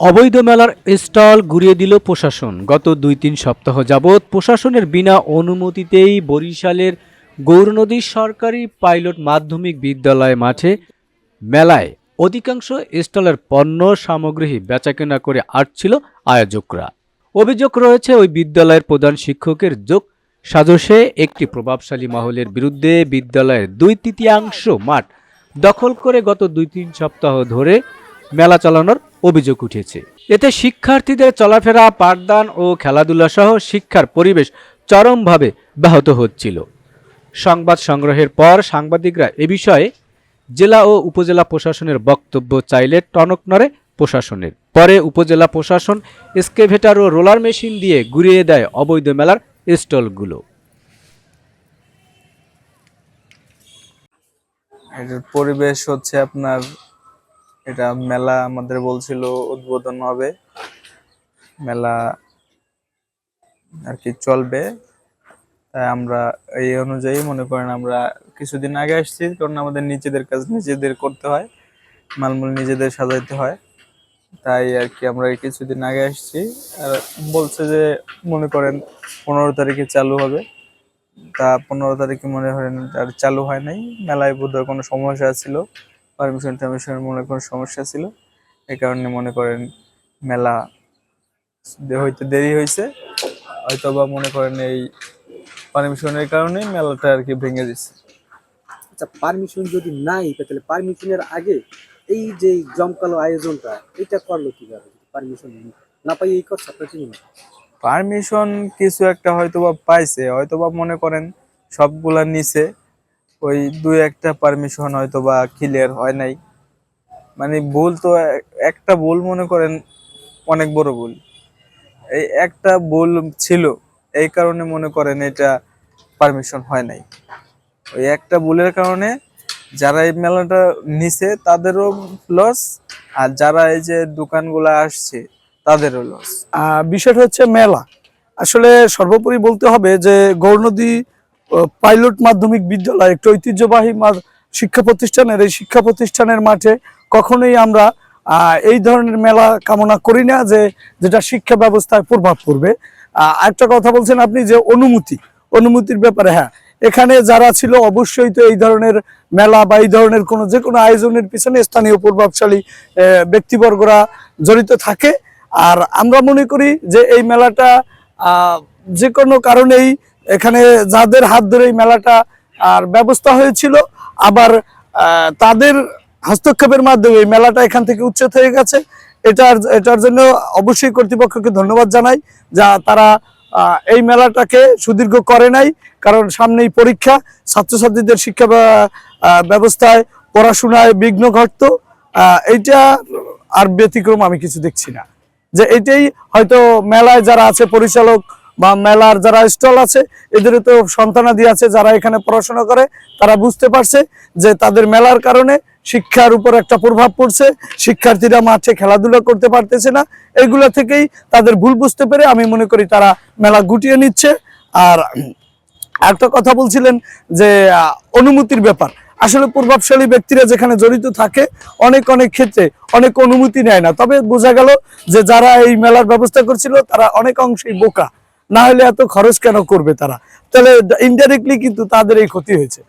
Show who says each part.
Speaker 1: অবৈধ মেলার স্টল ঘুরিয়ে দিল প্রশাসন। গত দুই তিন সপ্তাহ যাবৎ প্রশাসনের বিনা অনুমতিতেই বরিশালের গৌরনদী সরকারি পাইলট মাধ্যমিক বিদ্যালয় মাঠে মেলায় অধিকাংশ স্টলের পণ্য সামগ্রী বেচাকেনা করে আসছিল আয়োজকরা। অভিযোগ রয়েছে, ওই বিদ্যালয়ের প্রধান শিক্ষকের যোগ সাজসে একটি প্রভাবশালী মহলের বিরুদ্ধে বিদ্যালয়ের দুই তৃতীয়াংশ মাঠ দখল করে গত দুই তিন সপ্তাহ ধরে মেলা চালানোর অভিযোগ উঠেছে। এতে শিক্ষার্থীদের চলাফেরা, পাঠদান ও খেলাধুলা সহ শিক্ষার পরিবেশ চরমভাবে ব্যাহত হচ্ছিল। সংবাদ সংগ্রহের পর সাংবাদিকরা এ বিষয়ে জেলা ও উপজেলা প্রশাসনের বক্তব্য চাইলে টনক নড়ে প্রশাসনের। পরে উপজেলা প্রশাসন স্কেভেটার ও রোলার মেশিন দিয়ে ঘুরিয়ে দেয় অবৈধ মেলার স্টলগুলো।
Speaker 2: পরিবেশ হচ্ছে আপনার এটা মেলা আমাদের বলছিল উদ্বোধন হবে। মেলা আর কি চলবে। তাই আমরা এই অনুযায়ী মনে করেন আমরা কিছুদিন আগে আসছি, কারণ আমাদের নিজেদের কাজ নিজেদের করতে হয়, মালমূল নিজেদের সাজাইতে হয়। তাই আর কি আমরা কিছুদিন আগে আসছি। আর বলছে যে মনে করেন পনেরো তারিখে চালু হবে। তা পনেরো তারিখে মনে হয় আর চালু হয় নাই। মেলায় বোধহয় কোনো সমস্যা ছিল। পারমিশন টারমিশনের মনে কোনো সমস্যা ছিল। এই কারণে মনে করেন মেলা হইতে দেরি হয়েছে হয়তো বা মনে করেন এই পারমিশনের কারণেই মেলাটা আর কি ভেঙে দিচ্ছে
Speaker 3: আচ্ছা পারমিশন যদি নাই তাহলে পারমিশনের আগে এই যে জমকালো আয়োজনটা এটা করল কীভাবে? পারমিশন না পাই এই করছে আপনার কি
Speaker 2: পারমিশন কিছু একটা হয়তো বা পাইছে। হয়তো বা মনে করেন সবগুলা নিচে ওই দুই একটা পারমিশন হয়তো বা ক্লিয়ার হয় নাই। মানে ভুল তো একটা ভুল মনে করেন অনেক বড় ভুল। এই একটা ভুল ছিল, এই কারণে মনে করেন এটা পারমিশন হয় নাই। ওই একটা ভুলের কারণে যারা এই মেলাটা নিছে তাদেরও লস আর যারা এই যে দোকানগুলা আসছে তাদেরও লস
Speaker 4: বিষয়টা হচ্ছে মেলা। আসলে সর্বোপরি বলতে হবে যে গৌরনদী পাইলট মাধ্যমিক বিদ্যালয়, একটি ঐতিহ্যবাহী শিক্ষা প্রতিষ্ঠানের, এই শিক্ষা প্রতিষ্ঠানের মাঠে কখনোই আমরা এই ধরনের মেলা কামনা করি না যে, যেটা শিক্ষা ব্যবস্থায় প্রভাব পড়বে। একটা কথা বলছেন আপনি যে অনুমতি, অনুমতির ব্যাপারে হ্যাঁ। এখানে যারা ছিল অবশ্যই তো এই ধরনের মেলা বা এই ধরনের কোনো যে কোনো আয়োজনের পিছনে স্থানীয় প্রভাবশালী ব্যক্তিবর্গরা জড়িত থাকে। আর আমরা মনে করি যে এই মেলাটা যে কোনো কারণেই এখানে যাদের হাত ধরে এই মেলাটা, আর ব্যবস্থা হয়েছিল, আবার তাদের হস্তক্ষেপের মাধ্যমে এই মেলাটা এখান থেকে উচ্ছেদ হয়ে গেছে। এটার এটার জন্য অবশ্যই কর্তৃপক্ষকে ধন্যবাদ জানাই যা তারা এই মেলাটাকে সুদীর্ঘ করে নাই, কারণ সামনেই পরীক্ষা, ছাত্রছাত্রীদের শিক্ষা ব্যবস্থায় পড়াশোনায় বিঘ্ন ঘটতো। এইটা আর ব্যতিক্রম আমি কিছু দেখছি না। যে এটাই হয়তো মেলায় যারা আছে, পরিচালক বা মেলার যারা স্টল আছে, এদেরও তো সন্তানাদি আছে যারা এখানে পড়াশোনা করে, তারা বুঝতে পারছে যে তাদের মেলার কারণে শিক্ষার উপর একটা প্রভাব পড়ছে, শিক্ষার্থীরা মাঠে খেলাধুলা করতে পারতেছে না। এগুলা থেকেই তাদের ভুল বুঝতে পেরে আমি মনে করি তারা মেলা গুটিয়ে নিচ্ছে। আর একটা কথা বলছিলেন যে অনুমতির ব্যাপার। আসলে প্রভাবশালী ব্যক্তিরা যেখানে জড়িত থাকে, অনেক অনেক ক্ষেত্রে অনেক অনুমতি নেয় না। তবে বোঝা গেল যে যারা এই মেলার ব্যবস্থা করছিল, তারা অনেক অংশেই বোকা। না হলে এত খরচ কেন করবে তারা? তাহলে ইনডাইরেক্টলি কিন্তু তাদের এই ক্ষতি হয়েছে।